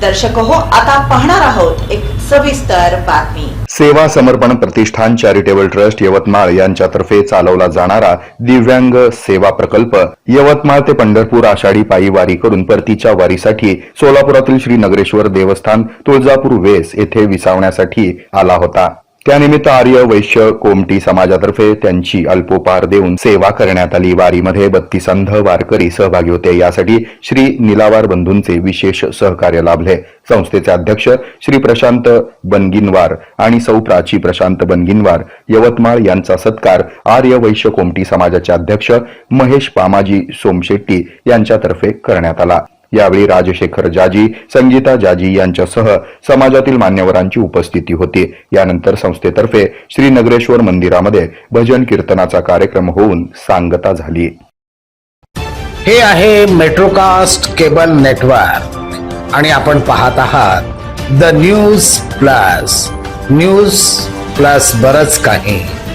दर्शक हो आता पाहणार आहोत एक सविस्तर बातमी. सेवा समर्पण प्रतिष्ठान चॅरिटेबल ट्रस्ट यवतमाळ यांच्यातर्फे चालवला जाणारा दिव्यांग सेवा प्रकल्प यवतमाळ ते पंढरपूर आषाढी पायी वारी करून परतीच्या वारीसाठी सोलापुरातील श्री नगरेश्वर देवस्थान तुळजापूर वेस येथे विसावण्यासाठी आला होता. त्यानिमित्त आर्य वैश्य कोमटी समाजातर्फे त्यांची अल्पोपार देऊन सेवा करण्यात आली. वारीमध्ये बत्तीस अंध वारकरी सहभागी होते. यासाठी श्री निलावार बंधूंचे विशेष सहकार्य लाभले. संस्थेचे अध्यक्ष श्री प्रशांत बनगिनवार आणि सौ प्राची प्रशांत बनगिनवार यवतमाळ यांचा सत्कार आर्य वैश्य कोमटी समाजाचे अध्यक्ष महेश पामाजी सोमशेट्टी यांच्यातर्फे करण्यात आला. यावेळी राजशेखर जाजी संगीता जाजी यांच्यासह समाजातील मान्यवरांची उपस्थिती होती. यानंतर संस्थेतर्फे श्री नगरेश्वर मंदिरामध्ये भजन कीर्तनाचा कार्यक्रम होऊन सांगता झाली. हे आहे मेट्रोकास्ट केबल नेटवर्क. आणि आपण पाहत आहात the news plus. News plus बरच काही.